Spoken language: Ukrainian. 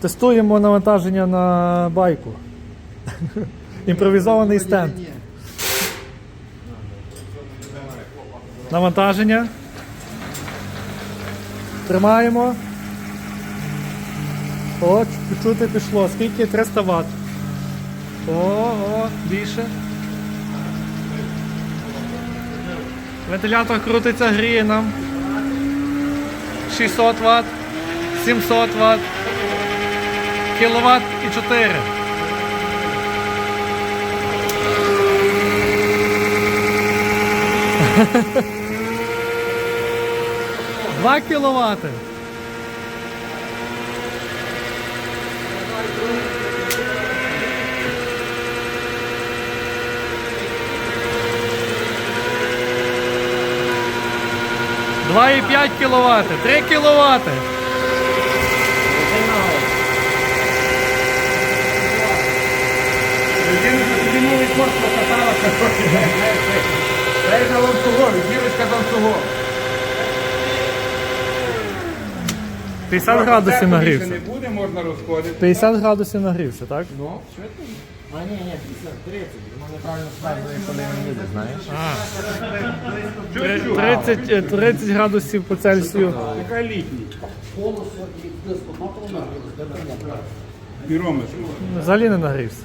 Тестуємо навантаження на байку. Імпровізований стенд. Навантаження. Тримаємо. О, чути пішло. Скільки? 300 Вт. О, о, більше. Вентилятор крутиться, гріє нам. 600 Вт, 700 Вт, кіловат і 4. Два кіловати. Два і п'ять кіловати. Три кіловати. Новий корт покаталася. Дай на ланцюгові, дівчинка з ланцюгом. 50 градусів Більше нагрівся. не буде, можна розходити. 50 градусів нагрівся, так? Ну, що ти? А ні, ні, 30, воно неправильно сказує, коли він їде, знаєш. Три- 30, е, 30 градусів по Цельсію. Яка літній? Пірометр. Взагалі не нагрівся.